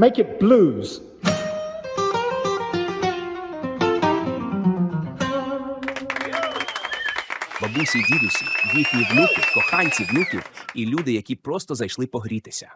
Make it blues. бабусі дідусі, їхні внуки, коханці внуків і люди, які просто зайшли погрітися.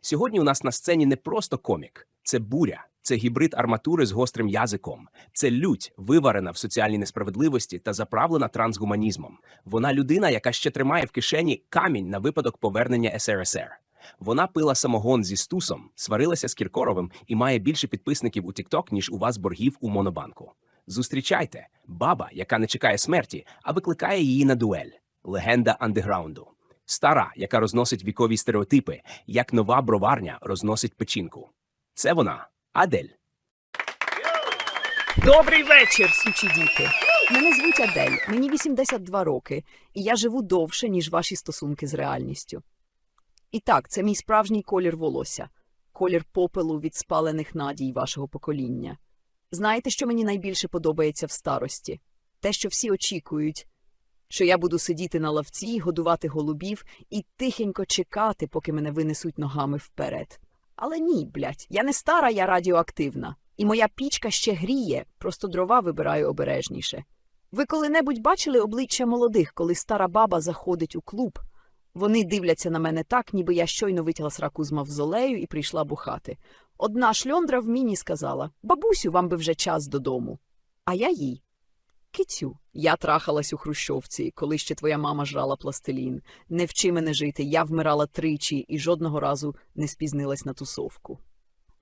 Сьогодні у нас на сцені не просто комік, це буря, це гібрид арматури з гострим язиком, це лють, виварена в соціальній несправедливості та заправлена трансгуманізмом. Вона людина, яка ще тримає в кишені камінь на випадок повернення СРСР. Вона пила самогон зі стусом, сварилася з Кіркоровим і має більше підписників у TikTok, ніж у вас боргів у Монобанку. Зустрічайте баба, яка не чекає смерті, а викликає її на дуель. Легенда андеграунду. Стара, яка розносить вікові стереотипи, як нова броварня розносить печінку. Це вона, Адель. Добрий вечір, сучі діти. Мене звуть Адель, мені 82 роки, і я живу довше, ніж ваші стосунки з реальністю. І так, це мій справжній колір волосся, колір попелу від спалених надій вашого покоління. Знаєте, що мені найбільше подобається в старості? Те, що всі очікують, що я буду сидіти на лавці, годувати голубів і тихенько чекати, поки мене винесуть ногами вперед. Але ні, блядь, я не стара, я радіоактивна. І моя пічка ще гріє, просто дрова вибираю обережніше. Ви коли-небудь бачили обличчя молодих, коли стара баба заходить у клуб? Вони дивляться на мене так, ніби я щойно витягла сраку з мавзолею і прийшла бухати. Одна шльондра в міні сказала Бабусю, вам би вже час додому. А я їй. Кицю, я трахалась у Хрущовці, коли ще твоя мама жрала пластилін. Не вчи мене жити, я вмирала тричі і жодного разу не спізнилась на тусовку.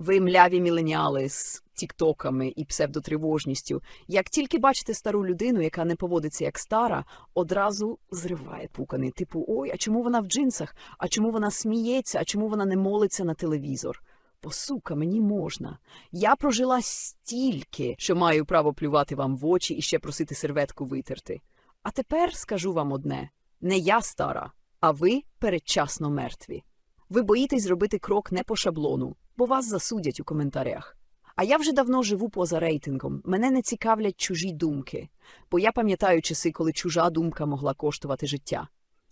Ви мляві міленіали з тіктоками і псевдотривожністю. Як тільки бачите стару людину, яка не поводиться як стара, одразу зриває пукани. Типу, ой, а чому вона в джинсах? А чому вона сміється? А чому вона не молиться на телевізор? Бо, сука, мені можна. Я прожила стільки, що маю право плювати вам в очі і ще просити серветку витерти. А тепер скажу вам одне: не я стара, а ви передчасно мертві. Ви боїтесь зробити крок не по шаблону, бо вас засудять у коментарях. А я вже давно живу поза рейтингом. Мене не цікавлять чужі думки, бо я пам'ятаю часи, коли чужа думка могла коштувати життя.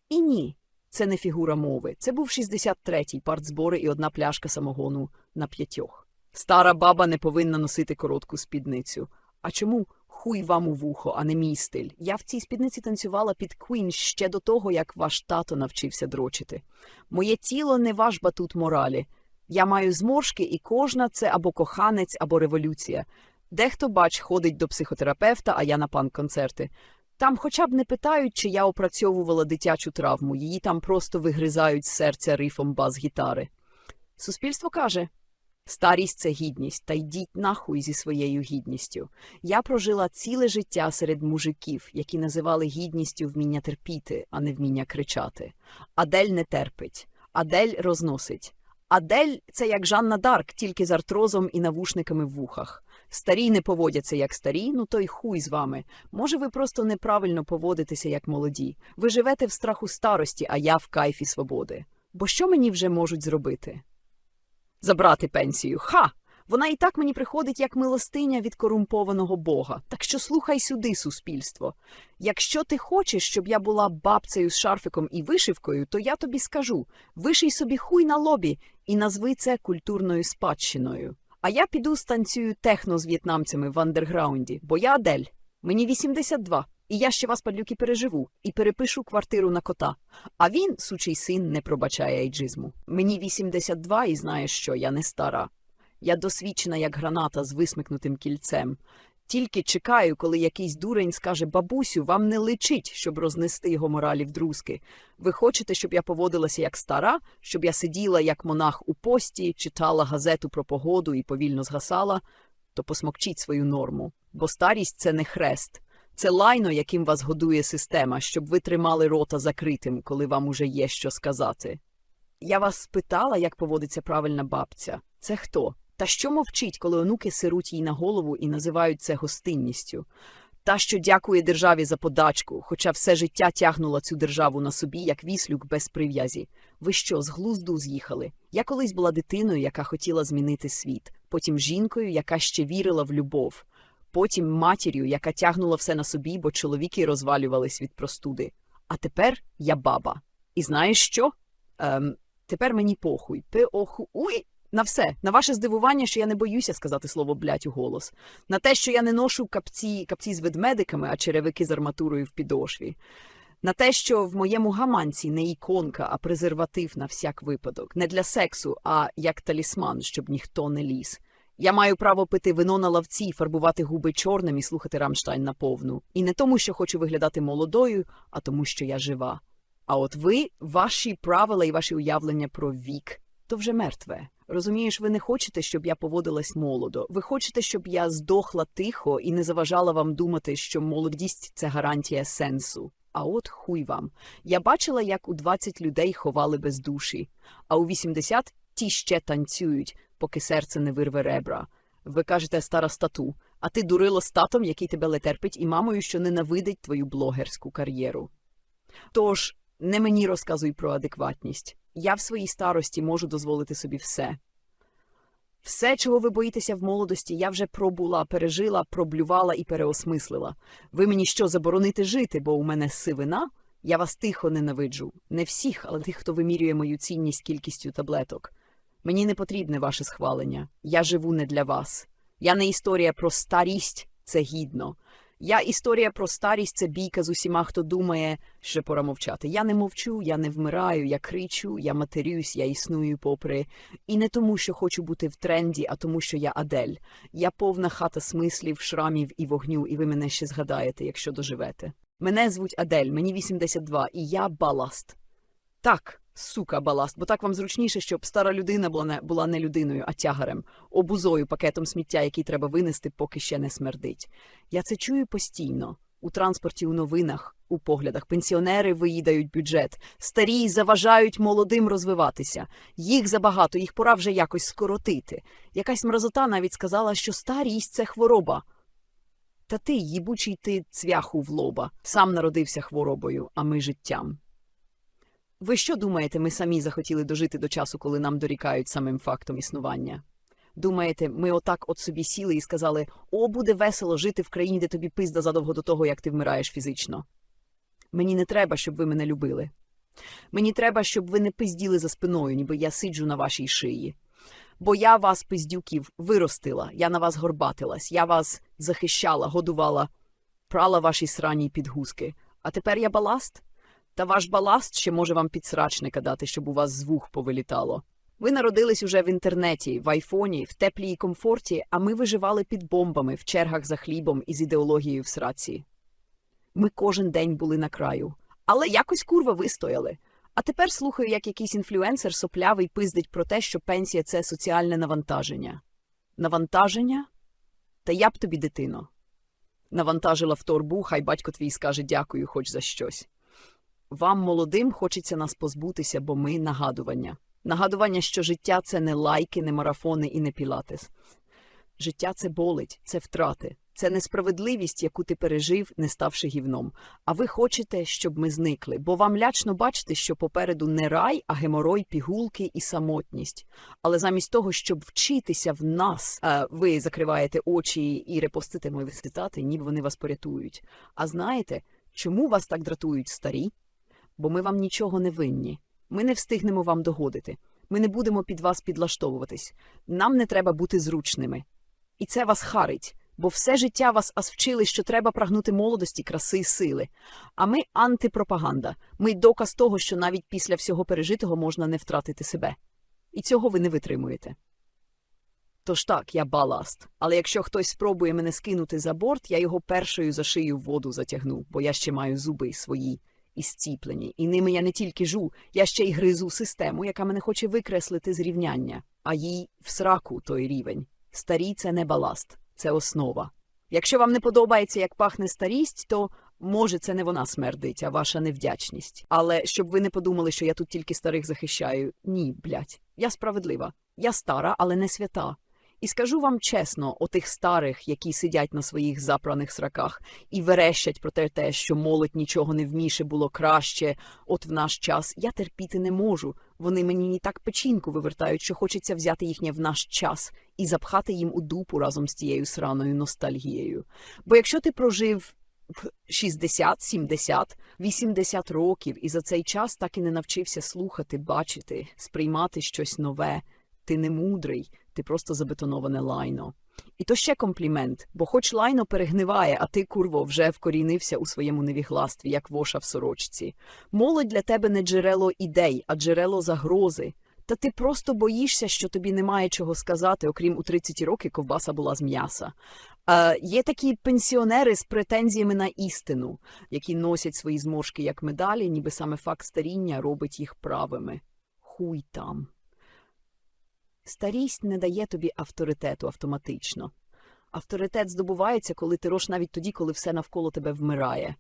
І ні, це не фігура мови. Це був 63-й партзбори і одна пляшка самогону на п'ятьох. Стара баба не повинна носити коротку спідницю. А чому хуй вам у вухо, а не мій стиль? Я в цій спідниці танцювала під Квін ще до того, як ваш тато навчився дрочити. Моє тіло не ваш батут моралі. Я маю зморшки, і кожна це або коханець, або революція. Дехто, бач, ходить до психотерапевта, а я на панк-концерти. Там хоча б не питають, чи я опрацьовувала дитячу травму, її там просто вигризають з серця рифом бас-гітари. Суспільство каже старість це гідність, та йдіть нахуй зі своєю гідністю. Я прожила ціле життя серед мужиків, які називали гідністю вміння терпіти, а не вміння кричати. Адель не терпить, Адель розносить. Адель це як Жанна Дарк, тільки з артрозом і навушниками в вухах. Старі не поводяться як старі, ну то й хуй з вами. Може, ви просто неправильно поводитеся як молоді. Ви живете в страху старості, а я в кайфі свободи. Бо що мені вже можуть зробити? Забрати пенсію. Ха! Вона і так мені приходить як милостиня від корумпованого бога. Так що слухай сюди, суспільство. Якщо ти хочеш, щоб я була бабцею з шарфиком і вишивкою, то я тобі скажу: виший собі хуй на лобі і назви це культурною спадщиною. А я піду станцюю техно з в'єтнамцями в андерграунді, бо я Адель. Мені 82, і я ще вас, падлюки, переживу, і перепишу квартиру на кота. А він, сучий син, не пробачає ейджизму. Мені 82 і знаєш що, я не стара. Я досвідчена, як граната з висмикнутим кільцем. Тільки чекаю, коли якийсь дурень скаже бабусю, вам не личить, щоб рознести його моралі в друзки. Ви хочете, щоб я поводилася як стара, щоб я сиділа як монах у пості, читала газету про погоду і повільно згасала, то посмокчіть свою норму. Бо старість це не хрест. Це лайно, яким вас годує система, щоб ви тримали рота закритим, коли вам уже є що сказати. Я вас спитала, як поводиться правильна бабця. Це хто? Та що мовчить, коли онуки сируть їй на голову і називають це гостинністю? Та, що дякує державі за подачку, хоча все життя тягнула цю державу на собі, як віслюк без прив'язі. Ви що, з глузду з'їхали? Я колись була дитиною, яка хотіла змінити світ, потім жінкою, яка ще вірила в любов, потім матір'ю, яка тягнула все на собі, бо чоловіки розвалювались від простуди. А тепер я баба. І знаєш що? Ем, тепер мені похуй. Пи-оху. Уй! На все, на ваше здивування, що я не боюся сказати слово блять у голос, на те, що я не ношу капці, капці з ведмедиками, а черевики з арматурою в підошві, на те, що в моєму гаманці не іконка, а презерватив на всяк випадок, не для сексу, а як талісман, щоб ніхто не ліз. Я маю право пити вино на лавці, фарбувати губи чорним і слухати Рамштайн на повну. І не тому, що хочу виглядати молодою, а тому, що я жива. А от ви, ваші правила і ваші уявлення про вік, то вже мертве. Розумієш, ви не хочете, щоб я поводилась молодо. Ви хочете, щоб я здохла тихо і не заважала вам думати, що молодість це гарантія сенсу. А от хуй вам. Я бачила, як у 20 людей ховали без душі, а у 80 ті ще танцюють, поки серце не вирве ребра. Ви кажете стара стату, а ти дурило з татом, який тебе летерпить, і мамою, що ненавидить твою блогерську кар'єру. Тож не мені розказуй про адекватність. Я в своїй старості можу дозволити собі все. Все, чого ви боїтеся в молодості, я вже пробула, пережила, проблювала і переосмислила. Ви мені що заборонити жити, бо у мене сивина? Я вас тихо ненавиджу. Не всіх, але тих, хто вимірює мою цінність кількістю таблеток. Мені не потрібне ваше схвалення. Я живу не для вас. Я не історія про старість, це гідно. Я історія про старість це бійка з усіма, хто думає, що пора мовчати. Я не мовчу, я не вмираю, я кричу, я матерюсь, я існую попри. І не тому, що хочу бути в тренді, а тому, що я Адель. Я повна хата смислів, шрамів і вогню, і ви мене ще згадаєте, якщо доживете. Мене звуть Адель, мені 82, і я баласт. Так, сука, баласт, бо так вам зручніше, щоб стара людина була не, була не людиною, а тягарем, обузою, пакетом сміття, який треба винести, поки ще не смердить. Я це чую постійно. У транспорті, у новинах, у поглядах. Пенсіонери виїдають бюджет, старі заважають молодим розвиватися. Їх забагато, їх пора вже якось скоротити. Якась мразота навіть сказала, що старість це хвороба. Та ти, їбучий ти цвяху в лоба, сам народився хворобою, а ми життям. Ви що думаєте, ми самі захотіли дожити до часу, коли нам дорікають самим фактом існування? Думаєте, ми отак от собі сіли і сказали: о, буде весело жити в країні, де тобі пизда задовго до того, як ти вмираєш фізично. Мені не треба, щоб ви мене любили. Мені треба, щоб ви не пизділи за спиною, ніби я сиджу на вашій шиї. Бо я вас, пиздюків, виростила, я на вас горбатилась, я вас захищала, годувала, прала ваші срані підгузки. А тепер я баласт? Та ваш баласт ще може вам підсрачника дати, щоб у вас з повилітало. Ви народились уже в інтернеті, в айфоні, в теплі і комфорті, а ми виживали під бомбами в чергах за хлібом і з ідеологією в сраці. Ми кожен день були на краю. Але якось курва вистояли. А тепер слухаю, як якийсь інфлюенсер соплявий пиздить про те, що пенсія це соціальне навантаження. Навантаження? Та я б тобі, дитино. Навантажила в торбу, хай батько твій скаже дякую хоч за щось. Вам, молодим, хочеться нас позбутися, бо ми нагадування. Нагадування, що життя це не лайки, не марафони і не пілатес. Життя це болить, це втрати, це несправедливість, яку ти пережив, не ставши гівном. А ви хочете, щоб ми зникли, бо вам лячно бачити, що попереду не рай, а геморой, пігулки і самотність. Але замість того, щоб вчитися в нас, е, ви закриваєте очі і репостите мої цитати, ніби вони вас порятують. А знаєте, чому вас так дратують старі? Бо ми вам нічого не винні. Ми не встигнемо вам догодити. Ми не будемо під вас підлаштовуватись. Нам не треба бути зручними. І це вас харить, бо все життя вас ас вчили, що треба прагнути молодості, краси і сили. А ми антипропаганда. Ми доказ того, що навіть після всього пережитого можна не втратити себе. І цього ви не витримуєте. Тож так, я баласт. Але якщо хтось спробує мене скинути за борт, я його першою за шию в воду затягну, бо я ще маю зуби свої і зціплені. І ними я не тільки жу, я ще й гризу систему, яка мене хоче викреслити з рівняння, а їй в сраку той рівень. Старі це не баласт, це основа. Якщо вам не подобається, як пахне старість, то може це не вона смердить, а ваша невдячність. Але щоб ви не подумали, що я тут тільки старих захищаю. Ні, блядь. Я справедлива. Я стара, але не свята. І скажу вам чесно, отих старих, які сидять на своїх запраних сраках і верещать про те, що молодь нічого не вміше було краще, от в наш час я терпіти не можу. Вони мені ні так печінку вивертають, що хочеться взяти їхнє в наш час і запхати їм у дупу разом з тією сраною ностальгією. Бо якщо ти прожив 60, 70, 80 років і за цей час так і не навчився слухати, бачити, сприймати щось нове, Ти не мудрий, ти просто забетоноване лайно. І то ще комплімент, бо хоч лайно перегниває, а ти, курво, вже вкорінився у своєму невігластві, як воша в сорочці. Молодь для тебе не джерело ідей, а джерело загрози. Та ти просто боїшся, що тобі немає чого сказати, окрім у 30 років ковбаса була з м'яса. Е, є такі пенсіонери з претензіями на істину, які носять свої зморшки як медалі, ніби саме факт старіння робить їх правими. Хуй там. Старість не дає тобі авторитету автоматично. Авторитет здобувається, коли ти рош навіть тоді, коли все навколо тебе вмирає,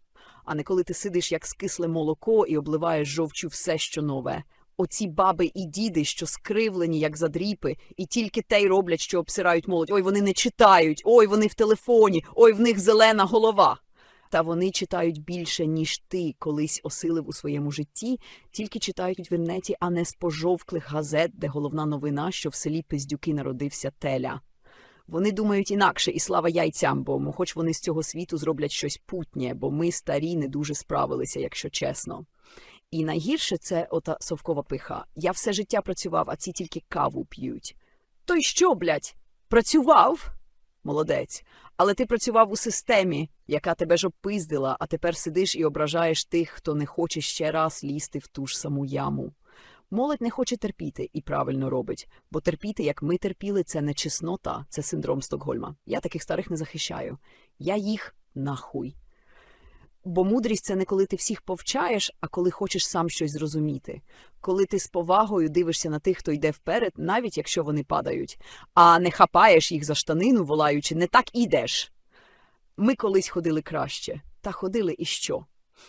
а не коли ти сидиш як скисле молоко і обливаєш жовчу все, що нове. Оці баби і діди, що скривлені, як задріпи, і тільки те й роблять, що обсирають молодь. Ой, вони не читають, ой, вони в телефоні, ой, в них зелена голова. Та вони читають більше, ніж ти колись осилив у своєму житті, тільки читають в інеті, а не з пожовклих газет, де головна новина, що в селі Пиздюки народився теля. Вони думають інакше, і слава яйцям, бо хоч вони з цього світу зроблять щось путнє, бо ми старі не дуже справилися, якщо чесно. І найгірше це ота совкова пиха. Я все життя працював, а ці тільки каву п'ють. То й що, блядь? Працював? Молодець. Але ти працював у системі, яка тебе ж опиздила, а тепер сидиш і ображаєш тих, хто не хоче ще раз лізти в ту ж саму яму. Молодь не хоче терпіти і правильно робить, бо терпіти, як ми терпіли, це не чеснота, це синдром Стокгольма. Я таких старих не захищаю. Я їх нахуй. Бо мудрість це не коли ти всіх повчаєш, а коли хочеш сам щось зрозуміти. Коли ти з повагою дивишся на тих, хто йде вперед, навіть якщо вони падають, а не хапаєш їх за штанину, волаючи не так ідеш. Ми колись ходили краще, та ходили і що?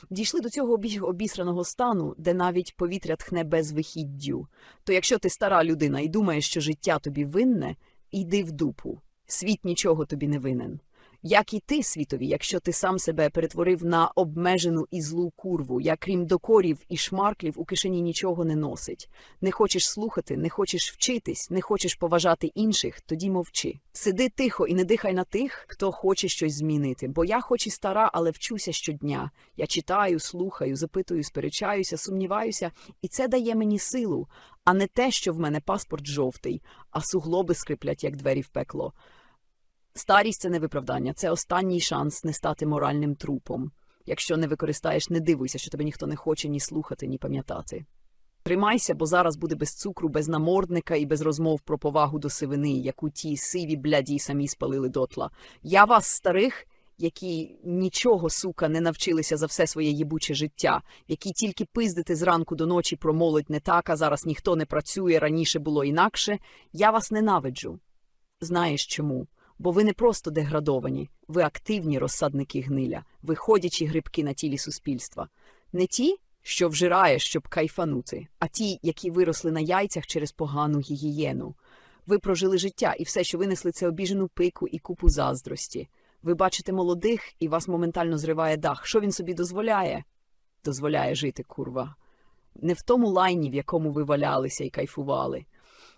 Дійшли до цього обі- обісраного стану, де навіть повітря тхне без вихіддю. То якщо ти стара людина і думаєш, що життя тобі винне, йди в дупу. Світ нічого тобі не винен. Як і ти, світові, якщо ти сам себе перетворив на обмежену і злу курву, я крім докорів і шмарклів у кишені нічого не носить. Не хочеш слухати, не хочеш вчитись, не хочеш поважати інших, тоді мовчи. Сиди тихо і не дихай на тих, хто хоче щось змінити. Бо я хоч і стара, але вчуся щодня. Я читаю, слухаю, запитую, сперечаюся, сумніваюся, і це дає мені силу, а не те, що в мене паспорт жовтий, а суглоби скриплять, як двері в пекло. Старість це не виправдання, це останній шанс не стати моральним трупом. Якщо не використаєш, не дивуйся, що тебе ніхто не хоче ні слухати, ні пам'ятати. Тримайся, бо зараз буде без цукру, без намордника і без розмов про повагу до сивини, яку ті сиві бляді самі спалили дотла. Я вас, старих, які нічого, сука, не навчилися за все своє їбуче життя, які тільки пиздите зранку до ночі про молодь не так, а зараз ніхто не працює, раніше було інакше, я вас ненавиджу. Знаєш чому? Бо ви не просто деградовані, ви активні розсадники гниля, ви ходячі грибки на тілі суспільства. Не ті, що вжирає, щоб кайфанути, а ті, які виросли на яйцях через погану гігієну. Ви прожили життя, і все, що винесли, це обіжену пику і купу заздрості. Ви бачите молодих, і вас моментально зриває дах. Що він собі дозволяє? Дозволяє жити, курва. Не в тому лайні, в якому ви валялися і кайфували.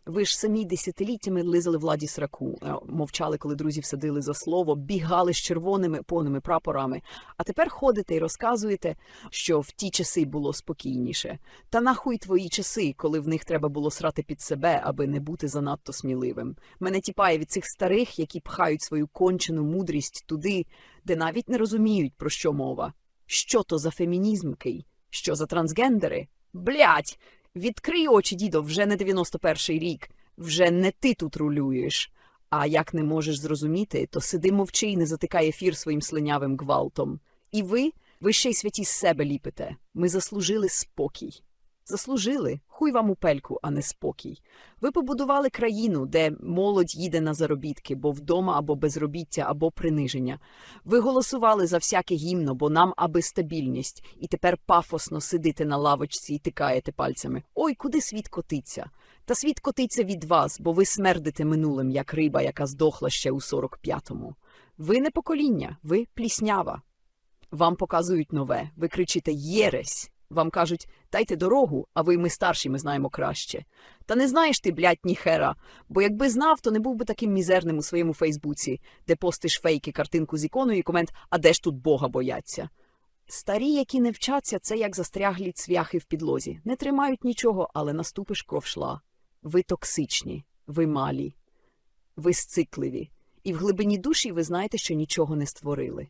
Ви ж самі десятиліттями лизали владі сраку, е, мовчали, коли друзів садили за слово, бігали з червоними повними прапорами. А тепер ходите і розказуєте, що в ті часи було спокійніше. Та нахуй твої часи, коли в них треба було срати під себе, аби не бути занадто сміливим. Мене тіпає від цих старих, які пхають свою кончену мудрість туди, де навіть не розуміють, про що мова. Що то за фемінізм, кий? Що за трансгендери? Блять! Відкрий очі, дідо, вже не 91-й рік, вже не ти тут рулюєш. А як не можеш зрозуміти, то сиди мовчи і не затикай ефір своїм слинявим гвалтом. І ви, ви ще й святі з себе ліпите. Ми заслужили спокій. Заслужили. Хуй вам у пельку, а не спокій. Ви побудували країну, де молодь їде на заробітки, бо вдома або безробіття, або приниження. Ви голосували за всяке гімно, бо нам аби стабільність, і тепер пафосно сидите на лавочці і тикаєте пальцями. Ой, куди світ котиться? Та світ котиться від вас, бо ви смердите минулим, як риба, яка здохла ще у 45-му. Ви не покоління, ви пліснява. Вам показують нове, ви кричите Єресь. Вам кажуть, дайте дорогу, а ви ми старші, ми знаємо краще. Та не знаєш ти, блядь, ніхера, бо якби знав, то не був би таким мізерним у своєму Фейсбуці, де постиш фейки картинку з іконою і комент «А де ж тут Бога бояться?» Старі, які не вчаться, це як застряглі цвяхи в підлозі. Не тримають нічого, але наступиш кров шла. Ви токсичні. Ви малі, ви сцикливі, і в глибині душі ви знаєте, що нічого не створили.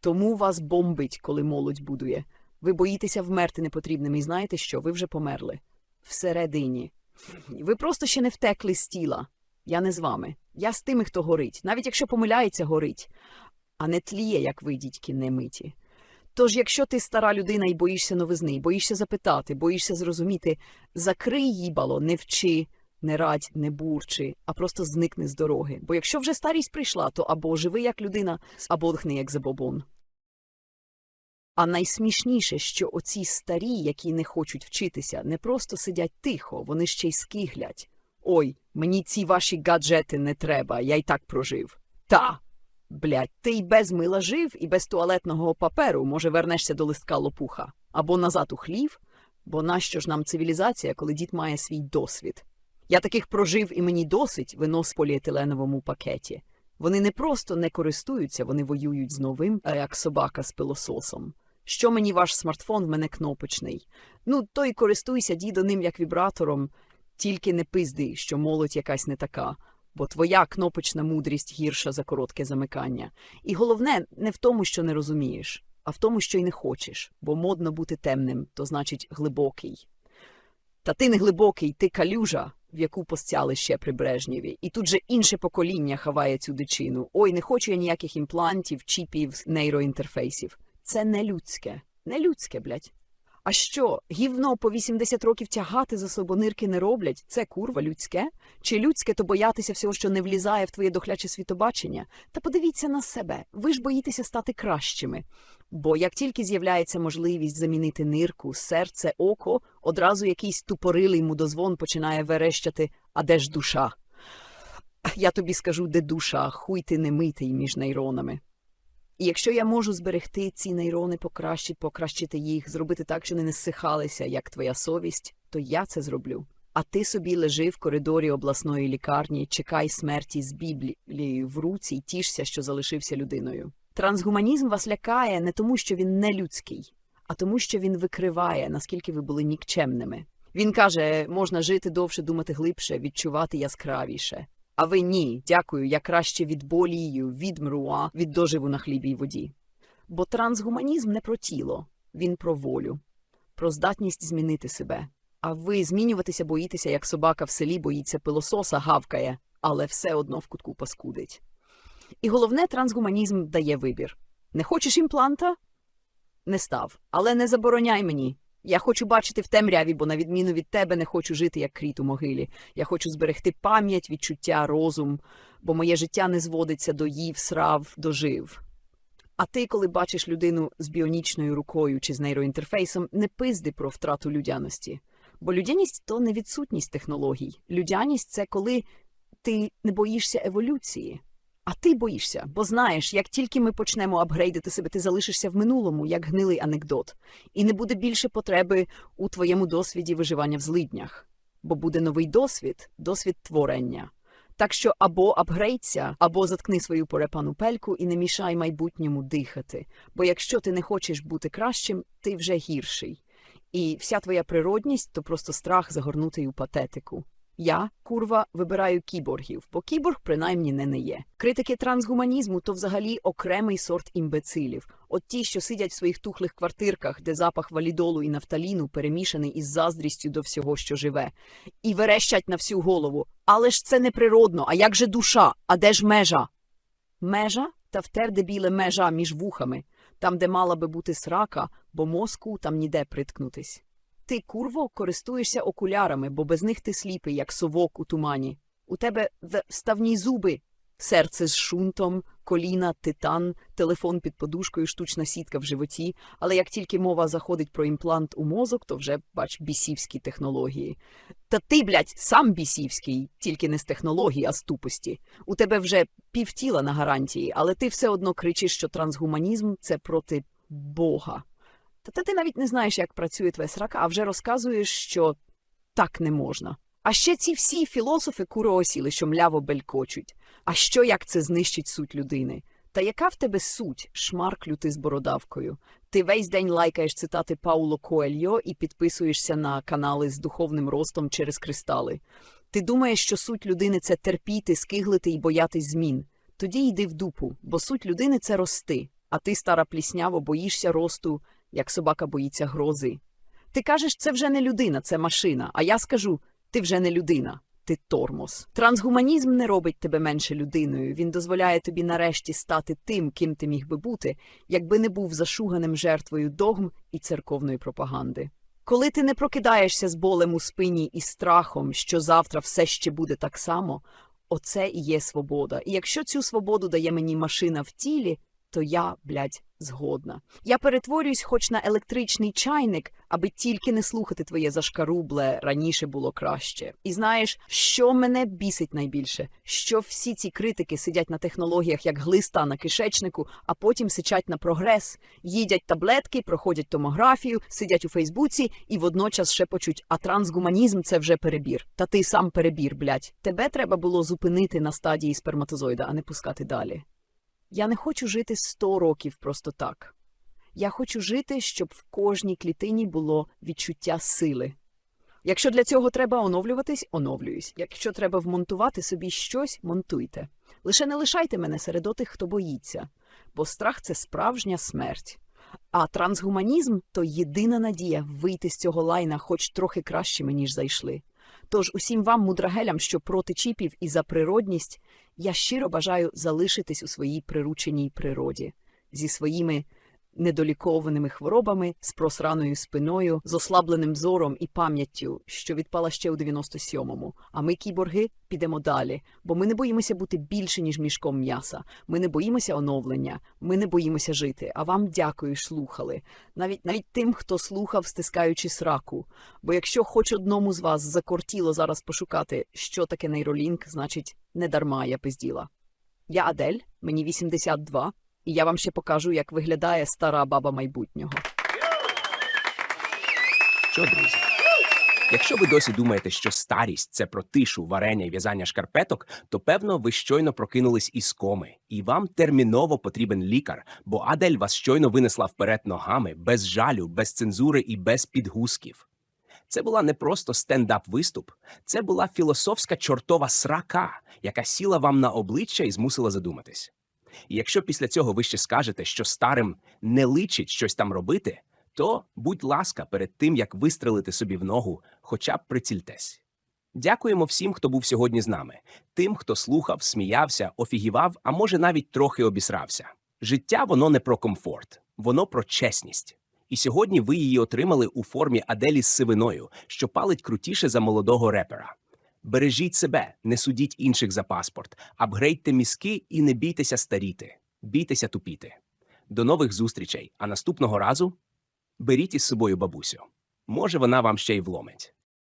Тому вас бомбить, коли молодь будує. Ви боїтеся вмерти непотрібними і знаєте що? Ви вже померли. Всередині. Ви просто ще не втекли з тіла. Я не з вами. Я з тими, хто горить. Навіть якщо помиляється, горить, а не тліє, як ви, дідьки, немиті. Тож, якщо ти стара людина і боїшся новизни, боїшся запитати, боїшся зрозуміти, закрий їбало, не вчи, не радь, не бурчи, а просто зникни з дороги. Бо якщо вже старість прийшла, то або живи як людина, або дхни як забобон. А найсмішніше, що оці старі, які не хочуть вчитися, не просто сидять тихо, вони ще й скиглять. Ой, мені ці ваші гаджети не треба, я й так прожив. Та. Блядь, ти й без мила жив, і без туалетного паперу, може, вернешся до листка лопуха. Або назад у хлів, бо нащо ж нам цивілізація, коли дід має свій досвід? Я таких прожив і мені досить винос в поліетиленовому пакеті. Вони не просто не користуються, вони воюють з новим, а як собака з пилососом. Що мені ваш смартфон в мене кнопочний? Ну, то й користуйся дідо ним як вібратором, тільки не пизди, що молодь якась не така, бо твоя кнопочна мудрість гірша за коротке замикання. І головне не в тому, що не розумієш, а в тому, що й не хочеш, бо модно бути темним, то значить глибокий. Та ти не глибокий, ти калюжа, в яку постяли ще при Брежнєві. І тут же інше покоління хаває цю дичину. Ой, не хочу я ніяких імплантів, чіпів, нейроінтерфейсів. Це не людське. Не людське, блядь. А що, гівно по 80 років тягати за собонирки не роблять? Це курва людське? Чи людське то боятися всього, що не влізає в твоє дохляче світобачення? Та подивіться на себе. Ви ж боїтеся стати кращими. Бо як тільки з'являється можливість замінити нирку, серце, око, одразу якийсь тупорилий мудозвон починає верещати «А де ж душа?» Я тобі скажу, де душа, хуй ти не митий між нейронами. І якщо я можу зберегти ці нейрони, покращити, покращити їх, зробити так, щоб вони не зсихалися, як твоя совість, то я це зроблю. А ти собі лежи в коридорі обласної лікарні, чекай смерті з Біблією в руці і тішся, що залишився людиною. Трансгуманізм вас лякає не тому, що він не людський, а тому, що він викриває, наскільки ви були нікчемними. Він каже, можна жити довше, думати глибше, відчувати яскравіше. А ви ні, дякую, я краще відболію, відмру, а від доживу на хлібі й воді. Бо трансгуманізм не про тіло, він про волю, про здатність змінити себе. А ви змінюватися боїтеся, як собака в селі боїться пилососа, гавкає, але все одно в кутку паскудить. І головне, трансгуманізм дає вибір. Не хочеш імпланта? Не став. Але не забороняй мені. Я хочу бачити в темряві, бо на відміну від тебе не хочу жити як кріт у могилі. Я хочу зберегти пам'ять, відчуття, розум, бо моє життя не зводиться до їв, срав, дожив. А ти, коли бачиш людину з біонічною рукою чи з нейроінтерфейсом, не пизди про втрату людяності. Бо людяність то не відсутність технологій. Людяність це коли ти не боїшся еволюції. А ти боїшся, бо знаєш, як тільки ми почнемо апгрейдити себе, ти залишишся в минулому, як гнилий анекдот, і не буде більше потреби у твоєму досвіді виживання в злиднях, бо буде новий досвід, досвід творення. Так що або апгрейдся, або заткни свою порепану пельку і не мішай майбутньому дихати. Бо якщо ти не хочеш бути кращим, ти вже гірший. І вся твоя природність то просто страх загорнутий у патетику. Я, курва, вибираю кіборгів, бо кіборг принаймні не не є. Критики трансгуманізму то взагалі окремий сорт імбецилів. От ті, що сидять в своїх тухлих квартирках, де запах валідолу і нафталіну перемішаний із заздрістю до всього, що живе, і верещать на всю голову. Але ж це не природно, а як же душа? А де ж межа? Межа? Та втер дебіле межа між вухами, там, де мала би бути срака, бо мозку там ніде приткнутись. Ти, курво, користуєшся окулярами, бо без них ти сліпий, як совок у тумані. У тебе вставні зуби, серце з шунтом, коліна, титан, телефон під подушкою, штучна сітка в животі. Але як тільки мова заходить про імплант у мозок, то вже, бач, бісівські технології. Та ти, блядь, сам бісівський, тільки не з технологій, а з тупості. У тебе вже півтіла на гарантії, але ти все одно кричиш, що трансгуманізм це проти Бога. Та, ти навіть не знаєш, як працює твоя срака, а вже розказуєш, що так не можна. А ще ці всі філософи куро осіли, що мляво белькочуть. А що як це знищить суть людини? Та яка в тебе суть, шмарклю ти з бородавкою? Ти весь день лайкаєш цитати Пауло Коельо і підписуєшся на канали з духовним ростом через кристали. Ти думаєш, що суть людини це терпіти, скиглити і боятись змін. Тоді йди в дупу, бо суть людини це рости, а ти, стара плісняво, боїшся росту, як собака боїться грози. Ти кажеш, це вже не людина, це машина. А я скажу, ти вже не людина, ти тормоз. Трансгуманізм не робить тебе менше людиною. Він дозволяє тобі нарешті стати тим, ким ти міг би бути, якби не був зашуганим жертвою догм і церковної пропаганди. Коли ти не прокидаєшся з болем у спині і страхом, що завтра все ще буде так само, оце і є свобода. І якщо цю свободу дає мені машина в тілі, то я, блядь, згодна. Я перетворююсь хоч на електричний чайник, аби тільки не слухати твоє зашкарубле раніше було краще. І знаєш, що мене бісить найбільше? Що всі ці критики сидять на технологіях як глиста на кишечнику, а потім сичать на прогрес, їдять таблетки, проходять томографію, сидять у Фейсбуці і водночас ще почуть, а трансгуманізм це вже перебір. Та ти сам перебір, блядь. Тебе треба було зупинити на стадії сперматозоїда, а не пускати далі. Я не хочу жити 100 років просто так. Я хочу жити, щоб в кожній клітині було відчуття сили. Якщо для цього треба оновлюватись, оновлююсь. Якщо треба вмонтувати собі щось, монтуйте. Лише не лишайте мене серед отих, хто боїться, бо страх це справжня смерть. А трансгуманізм то єдина надія вийти з цього лайна хоч трохи кращими, ніж зайшли. Тож усім вам, мудрагелям, що проти чіпів і за природність, я щиро бажаю залишитись у своїй прирученій природі зі своїми недолікованими хворобами, з просраною спиною, з ослабленим зором і пам'яттю, що відпала ще у 97-му. А ми, кіборги, підемо далі, бо ми не боїмося бути більше, ніж мішком м'яса. Ми не боїмося оновлення, ми не боїмося жити. А вам дякую, слухали. Навіть навіть тим, хто слухав, стискаючи сраку. Бо якщо хоч одному з вас закортіло зараз пошукати, що таке нейролінк, значить, не дарма я пизділа. Я Адель, мені 82, і я вам ще покажу, як виглядає стара баба майбутнього. Що, друзі? Якщо ви досі думаєте, що старість це про тишу, варення і в'язання шкарпеток, то певно ви щойно прокинулись із коми, і вам терміново потрібен лікар, бо Адель вас щойно винесла вперед ногами, без жалю, без цензури і без підгузків. Це була не просто стендап-виступ, це була філософська чортова срака, яка сіла вам на обличчя і змусила задуматись. І якщо після цього ви ще скажете, що старим не личить щось там робити, то будь ласка, перед тим як вистрелити собі в ногу, хоча б прицільтесь. Дякуємо всім, хто був сьогодні з нами, тим, хто слухав, сміявся, офігівав, а може навіть трохи обісрався. Життя воно не про комфорт, воно про чесність. І сьогодні ви її отримали у формі Аделі з сивиною, що палить крутіше за молодого репера. Бережіть себе, не судіть інших за паспорт, апгрейдьте мізки і не бійтеся старіти, бійтеся тупіти. До нових зустрічей, а наступного разу беріть із собою бабусю. Може, вона вам ще й вломить.